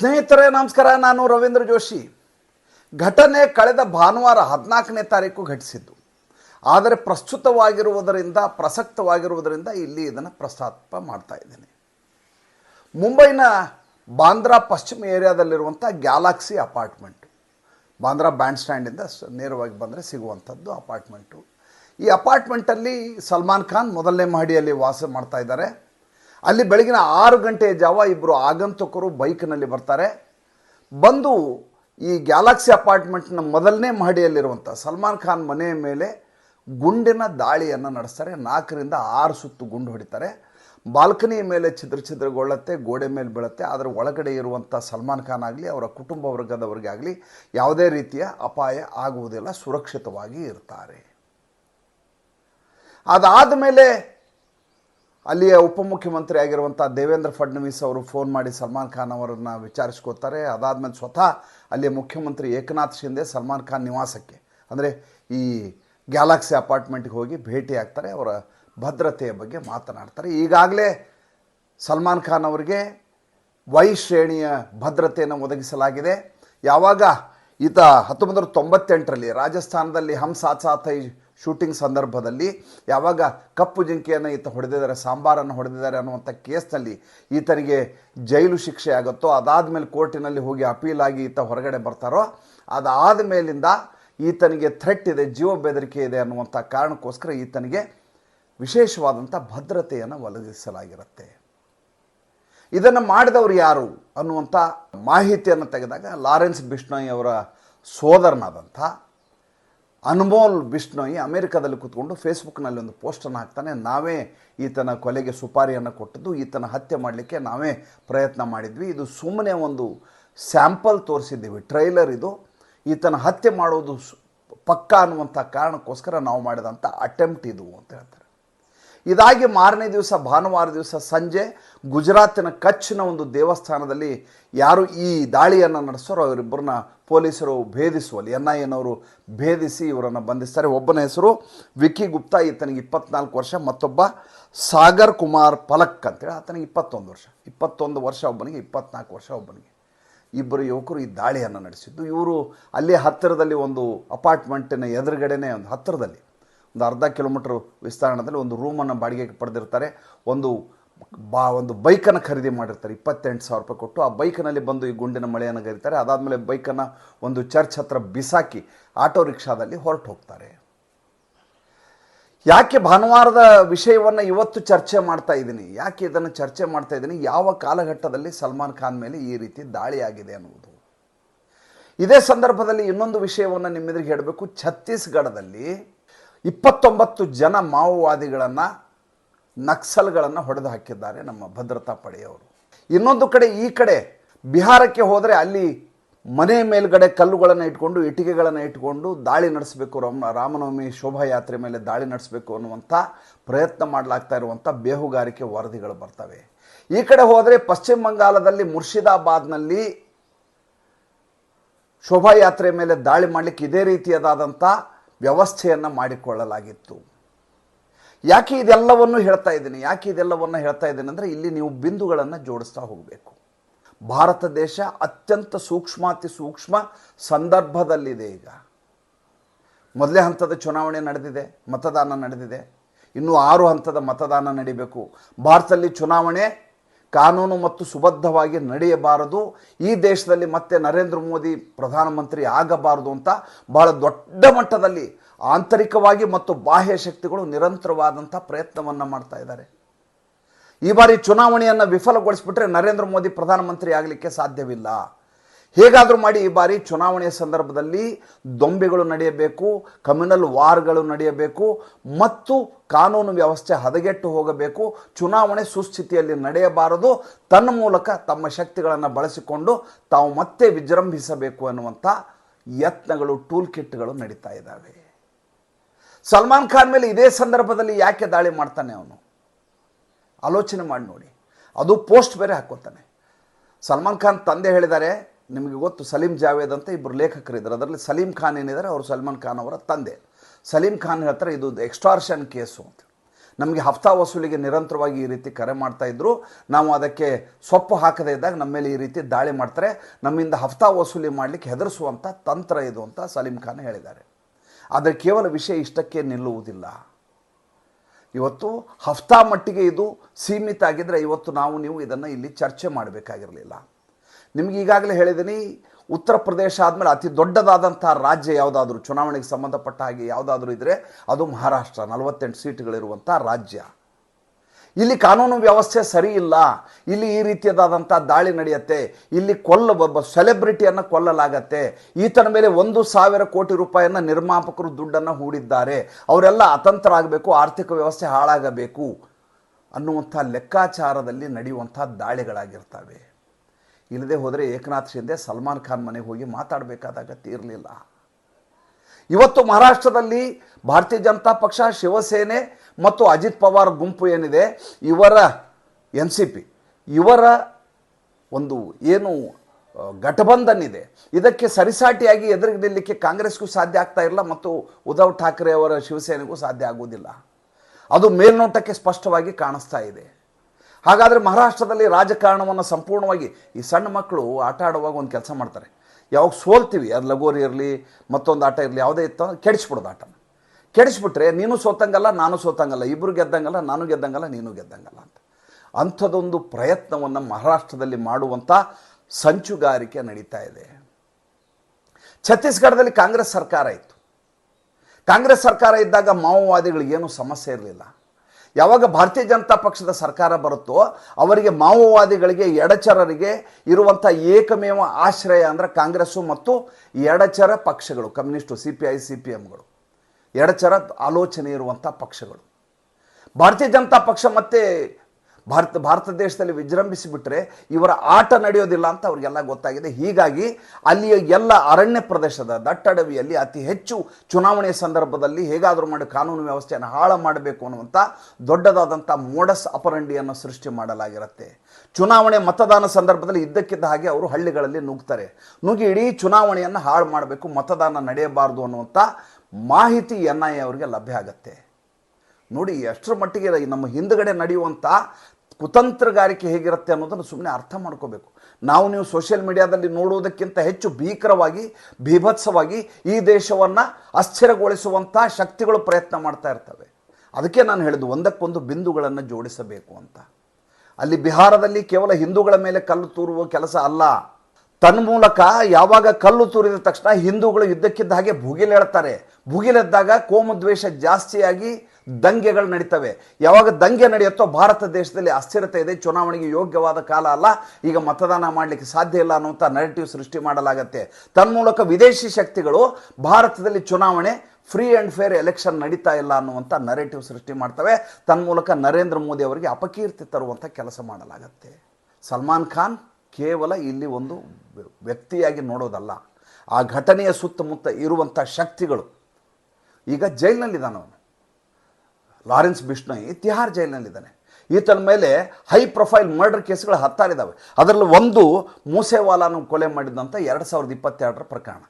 ಸ್ನೇಹಿತರೆ, ನಮಸ್ಕಾರ. ನಾನು ರವೀಂದ್ರ ಜೋಶಿ. ಘಟನೆ ಕಳೆದ ಭಾನುವಾರ ಹದಿನಾಲ್ಕನೇ ತಾರೀಕು ಘಟಿಸಿದ್ದು. ಆದರೆ ಪ್ರಸ್ತುತವಾಗಿರುವುದರಿಂದ, ಪ್ರಸಕ್ತವಾಗಿರುವುದರಿಂದ ಇಲ್ಲಿ ಇದನ್ನು ಪ್ರಸ್ತಾಪ ಮಾಡ್ತಾ ಇದ್ದೇನೆ. ಮುಂಬೈನ ಬಾಂದ್ರಾ ಪಶ್ಚಿಮ ಏರಿಯಾದಲ್ಲಿರುವಂಥ ಗ್ಯಾಲಾಕ್ಸಿ ಅಪಾರ್ಟ್ಮೆಂಟು. ಬಾಂದ್ರಾ ಬ್ಯಾಂಡ್ ಸ್ಟ್ಯಾಂಡಿಂದ ನೇರವಾಗಿ ಬಂದರೆ ಸಿಗುವಂಥದ್ದು ಅಪಾರ್ಟ್ಮೆಂಟು. ಈ ಅಪಾರ್ಟ್ಮೆಂಟಲ್ಲಿ ಸಲ್ಮಾನ್ ಖಾನ್ ಮೊದಲನೇ ಮಹಡಿಯಲ್ಲಿ ವಾಸ ಮಾಡ್ತಾ ಇದ್ದಾರೆ. ಅಲ್ಲಿ ಬೆಳಗಿನ ಆರು ಗಂಟೆಯ ಜಾವ ಇಬ್ಬರು ಆಗಂತಕರು ಬೈಕ್ನಲ್ಲಿ ಬರ್ತಾರೆ. ಬಂದು ಈ ಗ್ಯಾಲಕ್ಸಿ ಅಪಾರ್ಟ್ಮೆಂಟ್ನ ಮೊದಲನೇ ಮಹಡಿಯಲ್ಲಿರುವಂಥ ಸಲ್ಮಾನ್ ಖಾನ್ ಮನೆಯ ಮೇಲೆ ಗುಂಡಿನ ದಾಳಿಯನ್ನು ನಡೆಸ್ತಾರೆ. ನಾಲ್ಕರಿಂದ ಆರು ಸುತ್ತು ಗುಂಡು ಹೊಡಿತಾರೆ. ಬಾಲ್ಕನಿಯ ಮೇಲೆ ಛಿದ್ರ ಛಿದ್ರಗೊಳ್ಳುತ್ತೆ, ಗೋಡೆ ಮೇಲೆ ಬೀಳುತ್ತೆ. ಅದರ ಒಳಗಡೆ ಇರುವಂಥ ಸಲ್ಮಾನ್ ಖಾನ್ ಆಗಲಿ, ಅವರ ಕುಟುಂಬ ವರ್ಗದವರಿಗೆ ಆಗಲಿ ಯಾವುದೇ ರೀತಿಯ ಅಪಾಯ ಆಗುವುದಿಲ್ಲ. ಸುರಕ್ಷಿತವಾಗಿ ಇರ್ತಾರೆ. ಅದಾದ ಮೇಲೆ ಅಲ್ಲಿಯ ಉಪಮುಖ್ಯಮಂತ್ರಿ ಆಗಿರುವಂಥ ದೇವೇಂದ್ರ ಫಡ್ನವೀಸ್ ಅವರು ಫೋನ್ ಮಾಡಿ ಸಲ್ಮಾನ್ ಖಾನ್ ಅವರನ್ನು ವಿಚಾರಿಸ್ಕೋತಾರೆ ಅದಾದಮೇಲೆ ಸ್ವತಃ ಅಲ್ಲಿಯ ಮುಖ್ಯಮಂತ್ರಿ ಏಕನಾಥ್ ಶಿಂದೆ ಸಲ್ಮಾನ್ ಖಾನ್ ನಿವಾಸಕ್ಕೆ, ಅಂದರೆ ಈ ಗ್ಯಾಲಾಕ್ಸಿ ಅಪಾರ್ಟ್ಮೆಂಟ್ಗೆ ಹೋಗಿ ಭೇಟಿ ಆಗ್ತಾರೆ, ಅವರ ಭದ್ರತೆಯ ಬಗ್ಗೆ ಮಾತನಾಡ್ತಾರೆ. ಈಗಾಗಲೇ ಸಲ್ಮಾನ್ ಖಾನ್ ಅವರಿಗೆ ವೈ ಶ್ರೇಣಿಯ ಭದ್ರತೆಯನ್ನು ಒದಗಿಸಲಾಗಿದೆ. ಯಾವಾಗ ಈತ ಹತ್ತೊಂಬತ್ತು ತೊಂಬತ್ತೆಂಟರಲ್ಲಿ ರಾಜಸ್ಥಾನದಲ್ಲಿ ಹಮ್ ಶೂಟಿಂಗ್ ಸಂದರ್ಭದಲ್ಲಿ ಯಾವಾಗ ಕಪ್ಪು ಜಿಂಕೆಯನ್ನು ಈತ ಹೊಡೆದಿದ್ದಾರೆ, ಸಾಂಬಾರನ್ನು ಹೊಡೆದಿದ್ದಾರೆ ಅನ್ನುವಂಥ ಕೇಸ್ನಲ್ಲಿ ಈತನಿಗೆ ಜೈಲು ಶಿಕ್ಷೆ ಆಗುತ್ತೋ ಅದಾದ ಮೇಲೆ ಕೋರ್ಟಿನಲ್ಲಿ ಹೋಗಿ ಅಪೀಲಾಗಿ ಈತ ಹೊರಗಡೆ ಬರ್ತಾರೋ, ಅದಾದ ಮೇಲಿಂದ ಈತನಿಗೆ ಥ್ರೆಟ್ ಇದೆ, ಜೀವ ಬೆದರಿಕೆ ಇದೆ ಅನ್ನುವಂಥ ಕಾರಣಕ್ಕೋಸ್ಕರ ಈತನಿಗೆ ವಿಶೇಷವಾದಂಥ ಭದ್ರತೆಯನ್ನು ಒದಗಿಸಲಾಗಿರುತ್ತೆ. ಇದನ್ನು ಮಾಡಿದವರು ಯಾರು ಅನ್ನುವಂಥ ಮಾಹಿತಿಯನ್ನು ತೆಗೆದಾಗ ಲಾರೆನ್ಸ್ ಬಿಷ್ಣೋಯ್ ಅವರ ಸೋದರನಾದಂಥ ಅನ್ಮೋಲ್ ಬಿಷ್ಣೋಯಿ ಅಮೆರಿಕದಲ್ಲಿ ಕೂತ್ಕೊಂಡು ಫೇಸ್ಬುಕ್ನಲ್ಲಿ ಒಂದು ಪೋಸ್ಟನ್ನು ಹಾಕ್ತಾನೆ, ನಾವೇ ಈತನ ಕೊಲೆಗೆ ಸುಪಾರಿಯನ್ನು ಕೊಟ್ಟದ್ದು, ಈತನ ಹತ್ಯೆ ಮಾಡಲಿಕ್ಕೆ ನಾವೇ ಪ್ರಯತ್ನ ಮಾಡಿದ್ವಿ. ಇದು ಸುಮ್ಮನೆ ಒಂದು ಸ್ಯಾಂಪಲ್ ತೋರಿಸಿದ್ದೀವಿ, ಟ್ರೈಲರ್ ಇದು. ಈತನ ಹತ್ಯೆ ಮಾಡೋದು ಪಕ್ಕ ಅನ್ನುವಂಥ ಕಾರಣಕ್ಕೋಸ್ಕರ ನಾವು ಮಾಡಿದಂಥ ಅಟೆಂಪ್ಟ್ ಇದು ಅಂತ ಹೇಳ್ತಾರೆ. ಇದಾಗಿ ಮಾರನೇ ದಿವಸ, ಭಾನುವಾರ ದಿವಸ ಸಂಜೆ ಗುಜರಾತಿನ ಕಚ್ನ ಒಂದು ದೇವಸ್ಥಾನದಲ್ಲಿ ಯಾರು ಈ ದಾಳಿಯನ್ನು ನಡೆಸೋರು ಅವರಿಬ್ಬರನ್ನ ಪೊಲೀಸರು ಭೇದಿಸುವಲ್ಲಿ ಎನ್ ಐ ಎನವರು ಭೇದಿಸಿ ಇವರನ್ನು ಬಂಧಿಸ್ತಾರೆ. ಒಬ್ಬನ ಹೆಸರು ವಿಕ್ಕಿ ಗುಪ್ತಾ, ಈತನಿಗೆ ಇಪ್ಪತ್ನಾಲ್ಕು ವರ್ಷ. ಮತ್ತೊಬ್ಬ ಸಾಗರ್ ಕುಮಾರ್ ಪಲಕ್ ಅಂತೇಳಿ, ಆತನಿಗೆ ಇಪ್ಪತ್ತೊಂದು ವರ್ಷ. ಇಪ್ಪತ್ತೊಂದು ವರ್ಷ ಒಬ್ಬನಿಗೆ, ಇಪ್ಪತ್ನಾಲ್ಕು ವರ್ಷ ಒಬ್ಬನಿಗೆ. ಇಬ್ಬರು ಯುವಕರು ಈ ದಾಳಿಯನ್ನು ನಡೆಸಿದ್ದು. ಇವರು ಅಲ್ಲಿ ಹತ್ತಿರದಲ್ಲಿ ಒಂದು ಅಪಾರ್ಟ್ಮೆಂಟಿನ ಎದುರುಗಡೆನೇ, ಒಂದು ಹತ್ತಿರದಲ್ಲಿ ಒಂದು ಅರ್ಧ ಕಿಲೋಮೀಟ್ರ್ ವಿಸ್ತಾರಣದಲ್ಲಿ ಒಂದು ರೂಮನ್ನು ಬಾಡಿಗೆಗೆ ಪಡೆದಿರ್ತಾರೆ. ಒಂದು ಬಾ, ಒಂದು ಬೈಕನ್ನು ಖರೀದಿ ಮಾಡಿರ್ತಾರೆ. ಇಪ್ಪತ್ತೆಂಟು ಸಾವಿರ ರೂಪಾಯಿ ಕೊಟ್ಟು ಆ ಬೈಕ್ನಲ್ಲಿ ಬಂದು ಈ ಗುಂಡಿನ ಮಳೆಯನ್ನು ಗರಿತಾರೆ. ಅದಾದಮೇಲೆ ಬೈಕನ್ನು ಒಂದು ಚರ್ಚ್ ಹತ್ರ ಬಿಸಾಕಿ ಆಟೋ ರಿಕ್ಷಾದಲ್ಲಿ ಹೊರಟು ಹೋಗ್ತಾರೆ. ಯಾಕೆ ಭಾನುವಾರದ ವಿಷಯವನ್ನು ಇವತ್ತು ಚರ್ಚೆ ಮಾಡ್ತಾ ಇದ್ದೀನಿ? ಯಾಕೆ ಇದನ್ನು ಚರ್ಚೆ ಮಾಡ್ತಾ ಇದ್ದೀನಿ? ಯಾವ ಕಾಲಘಟ್ಟದಲ್ಲಿ ಸಲ್ಮಾನ್ ಖಾನ್ ಮೇಲೆ ಈ ರೀತಿ ದಾಳಿಯಾಗಿದೆ ಅನ್ನುವುದು. ಇದೇ ಸಂದರ್ಭದಲ್ಲಿ ಇನ್ನೊಂದು ವಿಷಯವನ್ನು ನಿಮ್ಮೆದುರಿಗೆ ಹೇಳಬೇಕು. ಛತ್ತೀಸ್ಗಢದಲ್ಲಿ ಇಪ್ಪತ್ತೊಂಬತ್ತು ಜನ ಮಾವೋವಾದಿಗಳನ್ನು, ನಕ್ಸಲ್ಗಳನ್ನು ಹೊಡೆದು ಹಾಕಿದ್ದಾರೆ ನಮ್ಮ ಭದ್ರತಾ ಪಡೆಯವರು. ಇನ್ನೊಂದು ಕಡೆ, ಈ ಕಡೆ ಬಿಹಾರಕ್ಕೆ ಹೋದರೆ ಅಲ್ಲಿ ಮನೆ ಮೇಲ್ಗಡೆ ಕಲ್ಲುಗಳನ್ನು ಇಟ್ಕೊಂಡು, ಇಟ್ಟಿಗೆಗಳನ್ನು ಇಟ್ಕೊಂಡು ದಾಳಿ ನಡೆಸಬೇಕು, ರಾಮ, ರಾಮನವಮಿ ಶೋಭಾಯಾತ್ರೆ ಮೇಲೆ ದಾಳಿ ನಡೆಸಬೇಕು ಅನ್ನುವಂಥ ಪ್ರಯತ್ನ ಮಾಡಲಾಗ್ತಾ ಇರುವಂಥ ಬೇಹುಗಾರಿಕೆ ವರದಿಗಳು ಬರ್ತವೆ. ಈ ಕಡೆ ಹೋದರೆ ಪಶ್ಚಿಮ ಬಂಗಾಳದಲ್ಲಿ ಮುರ್ಷಿದಾಬಾದ್ನಲ್ಲಿ ಶೋಭಾಯಾತ್ರೆ ಮೇಲೆ ದಾಳಿ ಮಾಡಲಿಕ್ಕೆ ಇದೇ ರೀತಿಯದಾದಂಥ ವ್ಯವಸ್ಥೆಯನ್ನು ಮಾಡಿಕೊಳ್ಳಲಾಗಿತ್ತು. ಯಾಕೆ ಇದೆಲ್ಲವನ್ನು ಹೇಳ್ತಾ ಇದ್ದೀನಿ? ಯಾಕೆ ಇದೆಲ್ಲವನ್ನು ಹೇಳ್ತಾ ಇದ್ದೀನಿ ಅಂದರೆ ಇಲ್ಲಿ ನೀವು ಬಿಂದುಗಳನ್ನು ಜೋಡಿಸ್ತಾ ಹೋಗಬೇಕು. ಭಾರತ ದೇಶ ಅತ್ಯಂತ ಸೂಕ್ಷ್ಮಾತಿ ಸೂಕ್ಷ್ಮ ಸಂದರ್ಭದಲ್ಲಿದೆ ಈಗ. ಮೊದಲೇ ಹಂತದ ಚುನಾವಣೆ ನಡೆದಿದೆ, ಮತದಾನ ನಡೆದಿದೆ. ಇನ್ನೂ ಆರು ಹಂತದ ಮತದಾನ ನಡೀಬೇಕು. ಭಾರತದಲ್ಲಿ ಚುನಾವಣೆ ಕಾನೂನು ಮತ್ತು ಸುಬದ್ಧವಾಗಿ ನಡೆಯಬಾರದು. ಈ ದೇಶದಲ್ಲಿ ಮತ್ತೆ ನರೇಂದ್ರ ಮೋದಿ ಪ್ರಧಾನಮಂತ್ರಿ ಆಗಬಾರದು ಅಂತ ಬಹಳ ದೊಡ್ಡ ಮಟ್ಟದಲ್ಲಿ ಆಂತರಿಕವಾಗಿ ಮತ್ತು ಬಾಹ್ಯ ಶಕ್ತಿಗಳು ನಿರಂತರವಾದಂಥ ಪ್ರಯತ್ನವನ್ನು ಮಾಡ್ತಾ ಇದ್ದಾರೆ. ಈ ಬಾರಿ ಚುನಾವಣೆಯನ್ನು ವಿಫಲಗೊಳಿಸಿಬಿಟ್ರೆ ನರೇಂದ್ರ ಮೋದಿ ಪ್ರಧಾನಮಂತ್ರಿ ಆಗಲಿಕ್ಕೆ ಸಾಧ್ಯವಿಲ್ಲ. ಹೇಗಾದರೂ ಮಾಡಿ ಈ ಬಾರಿ ಚುನಾವಣೆಯ ಸಂದರ್ಭದಲ್ಲಿ ದೊಂಬೆಗಳು ನಡೆಯಬೇಕು, ಕಮ್ಯುನಲ್ ವಾರ್ಗಳು ನಡೆಯಬೇಕು, ಮತ್ತು ಕಾನೂನು ವ್ಯವಸ್ಥೆ ಹದಗೆಟ್ಟು ಹೋಗಬೇಕು, ಚುನಾವಣೆ ಸುಸ್ಥಿತಿಯಲ್ಲಿ ನಡೆಯಬಾರದು, ತನ್ನ ಮೂಲಕ ತಮ್ಮ ಶಕ್ತಿಗಳನ್ನು ಬಳಸಿಕೊಂಡು ತಾವು ಮತ್ತೆ ವಿಜೃಂಭಿಸಬೇಕು ಅನ್ನುವಂಥ ಯತ್ನಗಳು ಟೂಲ್ ಕಿಟ್ಗಳು ನಡೀತಾ ಇದ್ದಾವೆ. ಸಲ್ಮಾನ್ ಖಾನ್ ಮೇಲೆ ಇದೇ ಸಂದರ್ಭದಲ್ಲಿ ಯಾಕೆ ದಾಳಿ ಮಾಡ್ತಾನೆ ಅವನು? ಆಲೋಚನೆ ಮಾಡಿ ನೋಡಿ. ಅದು ಪೋಸ್ಟ್ ಬೇರೆ ಹಾಕೋತಾನೆ. ಸಲ್ಮಾನ್ ಖಾನ್ ತಂದೆ ಹೇಳಿದ್ದಾರೆ ನಿಮಗೆ ಗೊತ್ತು ಸಲೀಂ ಜಾವೇದ್ ಅಂತ ಇಬ್ಬರು ಲೇಖಕರಿದ್ದಾರೆ ಅದರಲ್ಲಿ ಸಲೀಂ ಖಾನ್ ಏನಿದ್ದಾರೆ, ಅವರು ಸಲ್ಮಾನ್ ಖಾನ್ ಅವರ ತಂದೆ. ಸಲೀಂ ಖಾನ್ ಹೇಳ್ತಾರೆ ಇದು ಎಕ್ಸ್ಟಾರ್ಷನ್ ಕೇಸು ಅಂತ. ನಮಗೆ ಹಫ್ತಾ ವಸೂಲಿಗೆ ನಿರಂತರವಾಗಿ ಈ ರೀತಿ ಕರೆ ಮಾಡ್ತಾ ಇದ್ರು. ನಾವು ಅದಕ್ಕೆ ಸೊಪ್ಪು ಹಾಕದೇ ಇದ್ದಾಗ ನಮ್ಮ ಮೇಲೆ ಈ ರೀತಿ ದಾಳಿ ಮಾಡ್ತಾರೆ. ನಮ್ಮಿಂದ ಹಫ್ತಾ ವಸೂಲಿ ಮಾಡಲಿಕ್ಕೆ ಹೆದರಿಸುವಂಥ ತಂತ್ರ ಇದು ಅಂತ ಸಲೀಂ ಖಾನ್ ಹೇಳಿದ್ದಾರೆ. ಆದರೆ ಕೇವಲ ವಿಷಯ ಇಷ್ಟಕ್ಕೆ ನಿಲ್ಲುವುದಿಲ್ಲ. ಇವತ್ತು ಹಫ್ತಾ ಮಟ್ಟಿಗೆ ಇದು ಸೀಮಿತ ಆಗಿದ್ದರೆ ಇವತ್ತು ನಾವು ನೀವು ಇದನ್ನು ಇಲ್ಲಿ ಚರ್ಚೆ ಮಾಡಬೇಕಾಗಿರಲಿಲ್ಲ. ನಿಮ್ಗೆ ಈಗಾಗಲೇ ಹೇಳಿದ್ದೀನಿ, ಉತ್ತರ ಪ್ರದೇಶ ಆದಮೇಲೆ ಅತಿ ದೊಡ್ಡದಾದಂಥ ರಾಜ್ಯ ಯಾವುದಾದ್ರೂ, ಚುನಾವಣೆಗೆ ಸಂಬಂಧಪಟ್ಟ ಹಾಗೆ ಯಾವುದಾದ್ರೂ ಇದ್ದರೆ ಅದು ಮಹಾರಾಷ್ಟ್ರ, ನಲವತ್ತೆಂಟು ಸೀಟ್ಗಳಿರುವಂಥ ರಾಜ್ಯ. ಇಲ್ಲಿ ಕಾನೂನು ವ್ಯವಸ್ಥೆ ಸರಿ ಇಲ್ಲ, ಇಲ್ಲಿ ಈ ರೀತಿಯದಾದಂಥ ದಾಳಿ ನಡೆಯುತ್ತೆ, ಇಲ್ಲಿ ಕೊಲ್ಲ, ಒಬ್ಬ ಸೆಲೆಬ್ರಿಟಿಯನ್ನು ಕೊಲ್ಲಲಾಗತ್ತೆ, ಈತನ ಮೇಲೆ ಒಂದು ಸಾವಿರ ಕೋಟಿ ರೂಪಾಯಿಯನ್ನು ನಿರ್ಮಾಪಕರು ದುಡ್ಡನ್ನು ಹೂಡಿದ್ದಾರೆ, ಅವರೆಲ್ಲ ಅತಂತ್ರ ಆಗಬೇಕು, ಆರ್ಥಿಕ ವ್ಯವಸ್ಥೆ ಹಾಳಾಗಬೇಕು ಅನ್ನುವಂಥ ಲೆಕ್ಕಾಚಾರದಲ್ಲಿ ನಡೆಯುವಂಥ ದಾಳಿಗಳಾಗಿರ್ತವೆ. ಇಲ್ಲದೆ ಹೋದರೆ ಏಕನಾಥ್ ಶಿಂದೆ ಸಲ್ಮಾನ್ ಖಾನ್ ಮನೆಗೆ ಹೋಗಿ ಮಾತಾಡಬೇಕಾದ ಅಗತ್ಯ ಇರಲಿಲ್ಲ. ಇವತ್ತು ಮಹಾರಾಷ್ಟ್ರದಲ್ಲಿ ಭಾರತೀಯ ಜನತಾ ಪಕ್ಷ, ಶಿವಸೇನೆ ಮತ್ತು ಅಜಿತ್ ಪವಾರ್ ಗುಂಪು ಏನಿದೆ, ಇವರ ಎನ್ ಸಿ ಪಿ, ಇವರ ಒಂದು ಏನು ಘಟಬಂಧನ್ ಇದೆ ಇದಕ್ಕೆ ಸರಿಸಾಟಿಯಾಗಿ ಎದುರಿಗೆ ನಿಲ್ಲಕ್ಕೆ ಕಾಂಗ್ರೆಸ್ಗೂ ಸಾಧ್ಯ ಆಗ್ತಾ ಇಲ್ಲ ಮತ್ತು ಉದ್ಧವ್ ಠಾಕ್ರೆ ಅವರ ಶಿವಸೇನೆಗೂ ಸಾಧ್ಯ ಆಗುವುದಿಲ್ಲ. ಅದು ಮೇಲ್ನೋಟಕ್ಕೆ ಸ್ಪಷ್ಟವಾಗಿ ಕಾಣಿಸ್ತಾ ಇದೆ. ಹಾಗಾದರೆ ಮಹಾರಾಷ್ಟ್ರದಲ್ಲಿ ರಾಜಕಾರಣವನ್ನು ಸಂಪೂರ್ಣವಾಗಿ ಈ ಸಣ್ಣ ಮಕ್ಕಳು ಆಟ ಆಡುವಾಗ ಒಂದು ಕೆಲಸ ಮಾಡ್ತಾರೆ. ಯಾವಾಗ ಸೋಲ್ತೀವಿ, ಅದು ಲಗೋರಿ ಇರಲಿ, ಮತ್ತೊಂದು ಆಟ ಇರಲಿ, ಯಾವುದೇ ಇತ್ತು ಕೆಡಿಸ್ಬಿಡೋದು ಆಟನ ಕೆಡಿಸ್ಬಿಟ್ರೆ ನೀನು ಸೋತಂಗಲ್ಲ, ನಾನು ಸೋತಂಗಲ್ಲ ಇಬ್ಬರು ಗೆದ್ದಂಗಲ್ಲ, ನಾನು ಗೆದ್ದಂಗಲ್ಲ, ನೀನು ಗೆದ್ದಂಗಲ್ಲ ಅಂತ. ಅಂಥದ್ದೊಂದು ಪ್ರಯತ್ನವನ್ನು ಮಹಾರಾಷ್ಟ್ರದಲ್ಲಿ ಮಾಡುವಂಥ ಸಂಚುಗಾರಿಕೆ ನಡೀತಾ ಇದೆ. ಛತ್ತೀಸ್ಗಢದಲ್ಲಿ ಕಾಂಗ್ರೆಸ್ ಸರ್ಕಾರ ಇತ್ತು. ಕಾಂಗ್ರೆಸ್ ಸರ್ಕಾರ ಇದ್ದಾಗ ಮಾವೋವಾದಿಗಳಿಗೇನು ಸಮಸ್ಯೆ ಇರಲಿಲ್ಲ. ಯಾವಾಗ ಭಾರತೀಯ ಜನತಾ ಪಕ್ಷದ ಸರ್ಕಾರ ಬರುತ್ತೋ ಅವರಿಗೆ ಮಾವೋವಾದಿಗಳಿಗೆ, ಎಡಚರರಿಗೆ ಇರುವಂಥ ಏಕಮೇವ ಆಶ್ರಯ ಅಂದರೆ ಕಾಂಗ್ರೆಸ್ಸು ಮತ್ತು ಎಡಚರ ಪಕ್ಷಗಳು, communist C P I C P ಎಮ್ಗಳು ಎಡಚರ ಆಲೋಚನೆ ಇರುವಂಥ ಪಕ್ಷಗಳು. ಭಾರತೀಯ ಜನತಾ ಪಕ್ಷ ಮತ್ತೆ ಭಾರತ ಭಾರತ ದೇಶದಲ್ಲಿ ವಿಜೃಂಭಿಸಿಬಿಟ್ರೆ ಇವರ ಆಟ ನಡೆಯೋದಿಲ್ಲ ಅಂತ ಅವ್ರಿಗೆಲ್ಲ ಗೊತ್ತಾಗಿದೆ. ಹೀಗಾಗಿ ಅಲ್ಲಿಯ ಎಲ್ಲ ಅರಣ್ಯ ಪ್ರದೇಶದ ದಟ್ಟಡವಿಯಲ್ಲಿ ಅತಿ ಹೆಚ್ಚು ಚುನಾವಣೆಯ ಸಂದರ್ಭದಲ್ಲಿ ಹೇಗಾದರೂ ಮಾಡಿ ಕಾನೂನು ವ್ಯವಸ್ಥೆಯನ್ನು ಹಾಳು ಮಾಡಬೇಕು ಅನ್ನುವಂಥ ದೊಡ್ಡದಾದಂಥ ಮೋಡಸ್ ಅಪರಂಡಿಯನ್ನು ಸೃಷ್ಟಿ ಮಾಡಲಾಗಿರುತ್ತೆ. ಚುನಾವಣೆ ಮತದಾನ ಸಂದರ್ಭದಲ್ಲಿ ಇದ್ದಕ್ಕಿದ್ದ ಹಾಗೆ ಅವರು ಹಳ್ಳಿಗಳಲ್ಲಿ ನುಗ್ತಾರೆ. ನುಗ್ಗಿ ಇಡೀ ಚುನಾವಣೆಯನ್ನು ಹಾಳು ಮಾಡಬೇಕು, ಮತದಾನ ನಡೆಯಬಾರದು ಅನ್ನುವಂಥ ಮಾಹಿತಿ ಎನ್ ಐ ಅವರಿಗೆ ಲಭ್ಯ ಆಗುತ್ತೆ. ನೋಡಿ, ಎಷ್ಟರ ಮಟ್ಟಿಗೆ ನಮ್ಮ ಹಿಂದುಗಡೆ ನಡೆಯುವಂಥ ಕುತಂತ್ರಗಾರಿಕೆ ಹೇಗಿರುತ್ತೆ ಅನ್ನೋದನ್ನು ಸುಮ್ಮನೆ ಅರ್ಥ ಮಾಡ್ಕೋಬೇಕು. ನಾವು ನೀವು ಸೋಷಿಯಲ್ ಮೀಡಿಯಾದಲ್ಲಿ ನೋಡುವುದಕ್ಕಿಂತ ಹೆಚ್ಚು ಭೀಕರವಾಗಿ ಬೀಭತ್ಸವಾಗಿ ಈ ದೇಶವನ್ನು ಅಸ್ಥಿರಗೊಳಿಸುವಂಥ ಶಕ್ತಿಗಳು ಪ್ರಯತ್ನ ಮಾಡ್ತಾ ಇರ್ತವೆ. ಅದಕ್ಕೆ ನಾನು ಹೇಳಿದ್ದು, ಒಂದಕ್ಕೊಂದು ಬಿಂದುಗಳನ್ನು ಜೋಡಿಸಬೇಕು ಅಂತ. ಅಲ್ಲಿ ಬಿಹಾರದಲ್ಲಿ ಕೇವಲ ಹಿಂದೂಗಳ ಮೇಲೆ ಕಲ್ಲು ತೂರುವ ಕೆಲಸ ಅಲ್ಲ. ತನ್ಮೂಲಕ ಯಾವಾಗ ಕಲ್ಲು ತೂರಿದ ತಕ್ಷಣ ಹಿಂದೂಗಳು ಇದ್ದಕ್ಕಿದ್ದ ಹಾಗೆ ಭುಗಿಲೇಳ್ತಾರೆ ಭುಗಿಲೆದ್ದಾಗ ಕೋಮದ್ವೇಷ ಜಾಸ್ತಿಯಾಗಿ ದಂಗೆಗಳು ನಡೀತವೆ. ಯಾವಾಗ ದಂಗೆ ನಡೆಯುತ್ತೋ ಭಾರತ ದೇಶದಲ್ಲಿ ಅಸ್ಥಿರತೆ ಇದೆ, ಚುನಾವಣೆಗೆ ಯೋಗ್ಯವಾದ ಕಾಲ ಅಲ್ಲ, ಈಗ ಮತದಾನ ಮಾಡಲಿಕ್ಕೆ ಸಾಧ್ಯ ಇಲ್ಲ ಅನ್ನುವಂಥ ನೆರೆಟಿವ್ ಸೃಷ್ಟಿ ಮಾಡಲಾಗತ್ತೆ. ತನ್ಮೂಲಕ ವಿದೇಶಿ ಶಕ್ತಿಗಳು ಭಾರತದಲ್ಲಿ ಚುನಾವಣೆ ಫ್ರೀ ಆ್ಯಂಡ್ ಫೇರ್ ಎಲೆಕ್ಷನ್ ನಡೀತಾ ಇಲ್ಲ ಅನ್ನುವಂಥ ನರೇಟಿವ್ ಸೃಷ್ಟಿ ಮಾಡ್ತವೆ. ತನ್ಮೂಲಕ ನರೇಂದ್ರ ಮೋದಿ ಅವರಿಗೆ ಅಪಕೀರ್ತಿ ತರುವಂಥ ಕೆಲಸ ಮಾಡಲಾಗತ್ತೆ. ಸಲ್ಮಾನ್ ಖಾನ್ ಕೇವಲ ಇಲ್ಲಿ ಒಂದು ವ್ಯಕ್ತಿಯಾಗಿ ನೋಡೋದಲ್ಲ. ಆ ಘಟನೆಯ ಸುತ್ತಮುತ್ತ ಇರುವಂಥ ಶಕ್ತಿಗಳು. ಈಗ ಜೈಲಿನಲ್ಲಿದ್ದಾನೆ ಅವನು. ಲಾರೆನ್ಸ್ ಬಿಷ್ಣೋಯ್ ತಿಹಾರ್ ಜೈಲಿನಲ್ಲಿದ್ದಾನೆ. ಈತನ ಮೇಲೆ ಹೈ ಪ್ರೊಫೈಲ್ ಮರ್ಡರ್ ಕೇಸ್ಗಳು ಹತ್ತಾರಿದ್ದಾವೆ ಅದರಲ್ಲಿ ಒಂದು ಮೂಸೆವಾಲಾನ ಕೊಲೆ ಮಾಡಿದಂಥ ಎರಡು ಸಾವಿರದ ಇಪ್ಪತ್ತೆರಡರ ಪ್ರಕರಣ.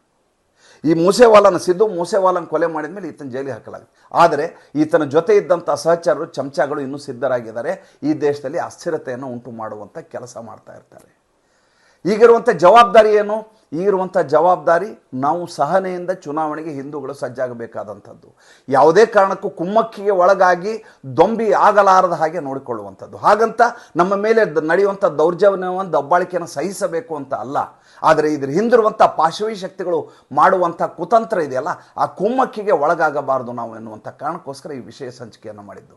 ಈ ಮೂಸೆವಾಲನ ಸಿದ್ದು ಮೂಸೆವಾಲನ ಕೊಲೆ ಮಾಡಿದ ಮೇಲೆ ಈತನ ಜೈಲಿಗೆ ಹಾಕಲಾಗಿದೆ. ಆದರೆ ಈತನ ಜೊತೆ ಇದ್ದಂಥ ಸಹಚರರು ಚಮಚಗಳು ಇನ್ನೂ ಸಿದ್ಧರಾಗಿದ್ದಾರೆ. ಈ ದೇಶದಲ್ಲಿ ಅಸ್ಥಿರತೆಯನ್ನು ಉಂಟು ಮಾಡುವಂಥ ಕೆಲಸ ಮಾಡ್ತಾ ಇರ್ತಾರೆ. ಈಗಿರುವಂಥ ಜವಾಬ್ದಾರಿ ಏನು? ಈಗಿರುವಂಥ ಜವಾಬ್ದಾರಿ ನಾವು ಸಹನೆಯಿಂದ ಚುನಾವಣೆಗೆ ಹಿಂದೂಗಳು ಸಜ್ಜಾಗಬೇಕಾದಂಥದ್ದು. ಯಾವುದೇ ಕಾರಣಕ್ಕೂ ಕುಮ್ಮಕ್ಕಿಗೆ ಒಳಗಾಗಿ ದೊಂಬಿ ಆಗಲಾರದ ಹಾಗೆ ನೋಡಿಕೊಳ್ಳುವಂಥದ್ದು. ಹಾಗಂತ ನಮ್ಮ ಮೇಲೆ ನಡೆಯುವಂಥ ದೌರ್ಜನ್ಯವನ್ನು, ದಬ್ಬಾಳಿಕೆಯನ್ನು ಸಹಿಸಬೇಕು ಅಂತ ಅಲ್ಲ. ಆದರೆ ಇದ್ರ ಹಿಂದಿರುವಂಥ ಪಾಶವಿ ಶಕ್ತಿಗಳು ಮಾಡುವಂಥ ಕುತಂತ್ರ ಇದೆಯಲ್ಲ, ಆ ಕುಮ್ಮಕ್ಕಿಗೆ ಒಳಗಾಗಬಾರದು ನಾವು ಎನ್ನುವಂಥ ಕಾರಣಕ್ಕೋಸ್ಕರ ಈ ವಿಷಯ ಸಂಚಿಕೆಯನ್ನು ಮಾಡಿದ್ದು.